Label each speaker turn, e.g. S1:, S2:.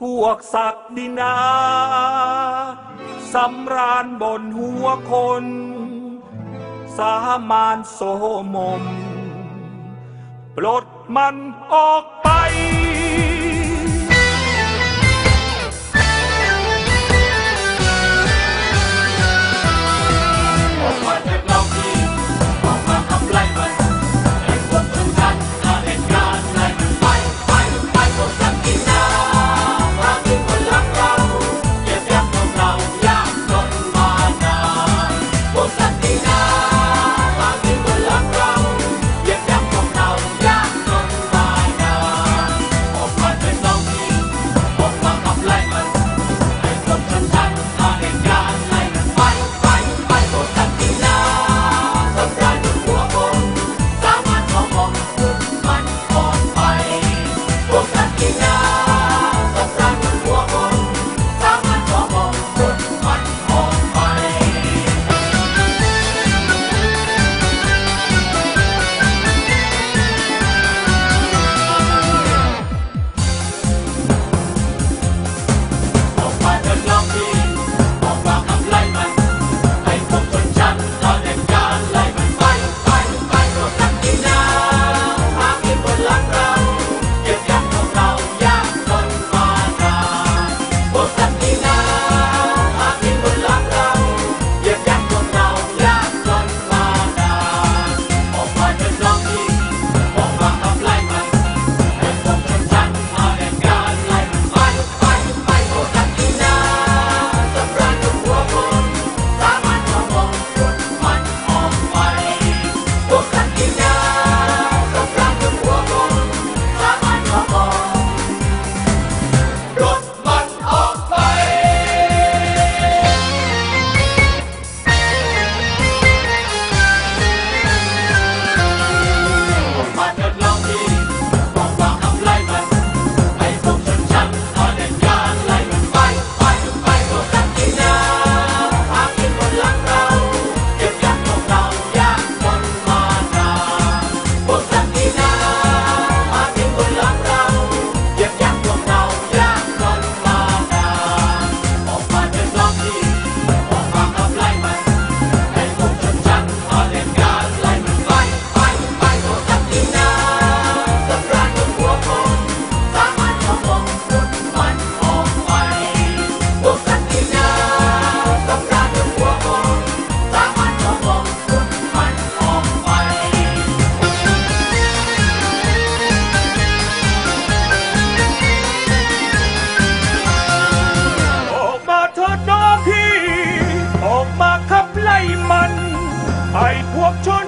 S1: พวกศักดินาสำรานบนหัวคน สามานโสมม ปลดมันออกไป
S2: ให้พวกชน